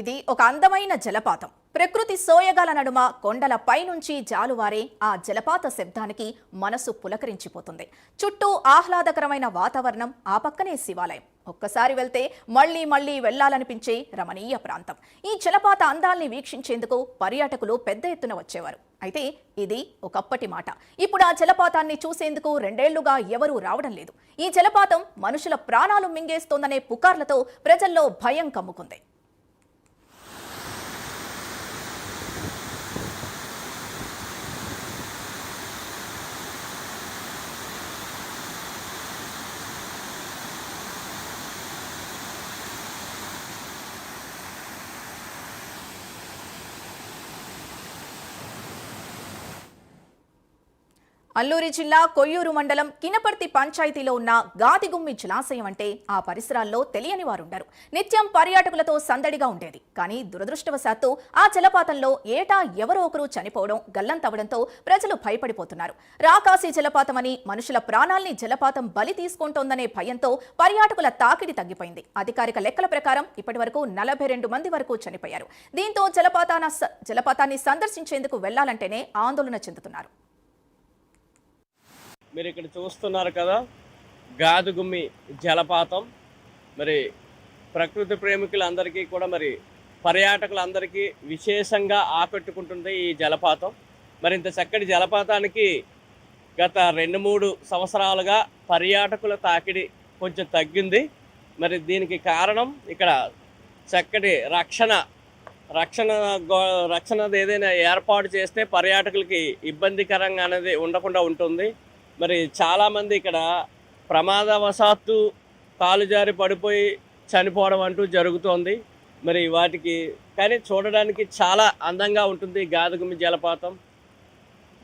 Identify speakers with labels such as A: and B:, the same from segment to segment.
A: ఇది ఒక అందమైన జలపాతం. ప్రకృతి సోయగాల నడుమ కొండల పైనుంచి జాలువారే ఆ జలపాత శబ్దానికి మనసు పులకరించిపోతుంది. చుట్టూ ఆహ్లాదకరమైన వాతావరణం ఆ పక్కనే శివాలయం. ఒక్కసారి వెళ్తే మళ్ళీ మళ్ళీ వెళ్ళాలనిపించే రమణీయ ప్రాంతం. ఈ జలపాత అందాల్ని వీక్షించేందుకు పర్యాటకులు పెద్ద ఎత్తున వచ్చేవారు. అయితే ఇది ఒకప్పటి మాట. ఇప్పుడు ఆ జలపాతాన్ని చూసేందుకు రెండేళ్ళుగా ఎవరూ రావడం లేదు. ఈ జలపాతం మనుషుల ప్రాణాలు మింగేస్తోందనే పుకార్లతో ప్రజల్లో భయం కమ్ముకుంది. అల్లూరి జిల్లా కొయ్యూరు మండలం కినపర్తి పంచాయతీలో ఉన్న గాదిగుమ్మి జలాశయం అంటే ఆ పరిసరాల్లో తెలియని వారుండరు. నిత్యం పర్యాటకులతో సందడిగా ఉండేది. కానీ దురదృష్టవశాత్తు ఆ జలపాతంలో ఏటా ఎవరో ఒకరు చనిపోవడం గల్లంతవడంతో ప్రజలు భయపడిపోతున్నారు. రాకాసి జలపాతమని మనుషుల ప్రాణాల్ని జలపాతం బలి తీసుకుంటోందనే భయంతో పర్యాటకుల తాకిడి తగ్గిపోయింది. అధికారిక లెక్కల ప్రకారం ఇప్పటివరకు నలభై రెండు మంది వరకు చనిపోయారు. దీంతో జలపాతాన జలపాతాన్ని సందర్శించేందుకు వెళ్ళాలంటేనే ఆందోళన చెందుతున్నారు.
B: మీరు ఇక్కడ చూస్తున్నారు కదా గాదుగుమ్మి జలపాతం. మరి ప్రకృతి ప్రేమికులందరికీ కూడా మరి పర్యాటకులందరికీ విశేషంగా ఆకట్టుకుంటుంది ఈ జలపాతం. మరి ఇంత చక్కటి జలపాతానికి గత రెండు మూడు సంవత్సరాలుగా పర్యాటకుల తాకిడి కొంచెం తగ్గింది. మరి దీనికి కారణం ఇక్కడ చక్కటి రక్షణ రక్షణ గో రక్షణ ఏదైనా ఏర్పాటు చేస్తే పర్యాటకులకి ఇబ్బందికరంగా అనేది ఉండకుండా ఉంటుంది. మరి చాలామంది ఇక్కడ ప్రమాదవశాత్తు కాలు జారి పడిపోయి చనిపోవడం అంటూ జరుగుతోంది. మరి వాటికి కానీ చూడడానికి చాలా అందంగా ఉంటుంది గాదగుమి జలపాతం.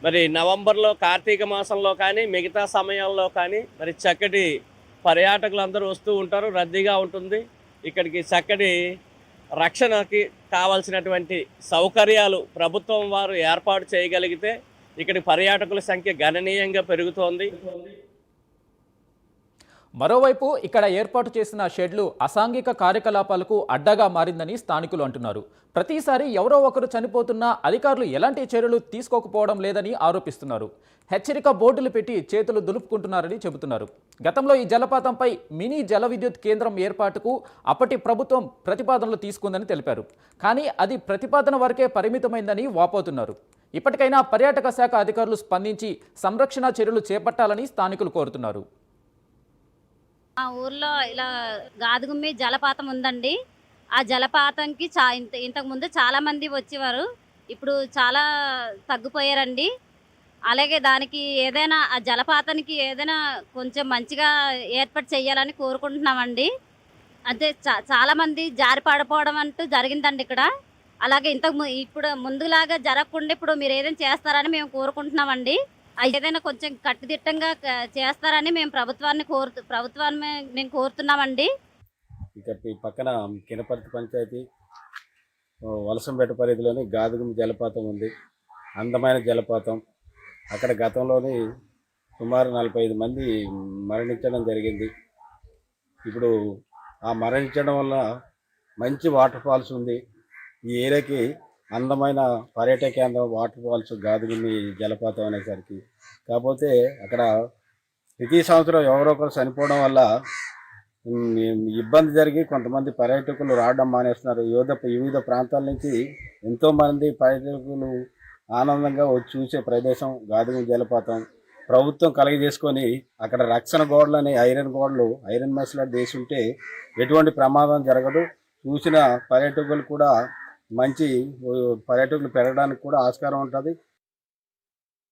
B: మరి నవంబర్లో కార్తీక మాసంలో కానీ మిగతా సమయాల్లో కానీ మరి చక్కటి పర్యాటకులు అందరూ వస్తూ ఉంటారు రద్దీగా ఉంటుంది. ఇక్కడికి చక్కటి రక్షణకి కావాల్సినటువంటి సౌకర్యాలు ప్రభుత్వం వారు ఏర్పాటు చేయగలిగితే ఇక్కడి పర్యాటకుల సంఖ్య గణనీయంగా పెరుగుతోంది.
C: మరోవైపు ఇక్కడ ఏర్పాటు చేసిన షెడ్లు అసాంఘిక కార్యకలాపాలకు అడ్డగా మారిందని స్థానికులు అంటున్నారు. ప్రతిసారి ఎవరో ఒకరు చనిపోతున్నా అధికారులు ఎలాంటి చర్యలు తీసుకోకపోవడం లేదని ఆరోపిస్తున్నారు. హెచ్చరిక బోర్డులు పెట్టి చేతులు దులుపుకుంటున్నారని చెబుతున్నారు. గతంలో ఈ జలపాతంపై మినీ జల విద్యుత్ కేంద్రం ఏర్పాటుకు అప్పటి ప్రభుత్వం ప్రతిపాదనలు తీసుకుందని తెలిపారు. కానీ అది ప్రతిపాదన వరకే పరిమితమైందని వాపోతున్నారు. ఇప్పటికైనా పర్యాటక శాఖ అధికారులు స్పందించి సంరక్షణ చర్యలు చేపట్టాలని స్థానికులు కోరుతున్నారు.
D: మా ఊర్లో ఇలా గాదుగుమ్మి జలపాతం ఉందండి. ఆ జలపాతంకి చా ఇంత ఇంతకుముందు చాలామంది వచ్చేవారు. ఇప్పుడు చాలా తగ్గిపోయారండి. అలాగే దానికి ఏదైనా ఆ జలపాతానికి ఏదైనా కొంచెం మంచిగా ఏర్పాటు చేయాలని కోరుకుంటున్నామండి. అంటే చా చాలామంది జారిపడిపోవడం జారి పడిపోవడం అంటూ జరిగిందండి ఇక్కడ. అలాగే ఇంతకు ము- ఇప్పుడు ముందులాగా జరగకుండా ఇప్పుడు మీరు ఏదైనా చేస్తారని మేము కోరుకుంటున్నామండి. ఏదైనా కొంచెం కట్టుదిట్టంగా చేస్తారని మేము ప్రభుత్వాన్ని కోరుతు ప్రభుత్వాన్ని మేము కోరుతున్నామండి.
E: ఇక ఈ పక్కన కినపర్తి పంచాయతీ వలసంపేట పరిధిలోని గాదుగుం జలపాతం ఉంది. అందమైన జలపాతం. అక్కడ గతంలోని సుమారు నలభై ఐదు మంది మరణించడం జరిగింది. ఇప్పుడు ఆ మరణించడం వల్ల మంచి వాటర్ ఫాల్స్ ఉంది. ఈ ఏరియాకి అందమైన పర్యాటక కేంద్రం వాటర్ ఫాల్స్ గాదుగుమి జలపాతం అనేసరికి. కాకపోతే అక్కడ ప్రతి సంవత్సరం ఎవరో ఒకరు చనిపోవడం వల్ల ఇబ్బంది జరిగి కొంతమంది పర్యాటకులు రావడం మానేస్తున్నారు. వివిధ వివిధ ప్రాంతాల నుంచి ఎంతోమంది పర్యాటకులు ఆనందంగా వచ్చి చూసే ప్రదేశం గాదిగం జలపాతం. ప్రభుత్వం కలగజేసుకొని అక్కడ రక్షణ గోడలని ఐరన్ గోడలు ఐరన్ మెస్లాట్ వేసి ఉంటే ఎటువంటి ప్రమాదం జరగదు. చూసిన పర్యాటకులు కూడా మంచి పర్యాటకులు పెరగడానికి కూడా ఆస్కారం ఉంటుంది.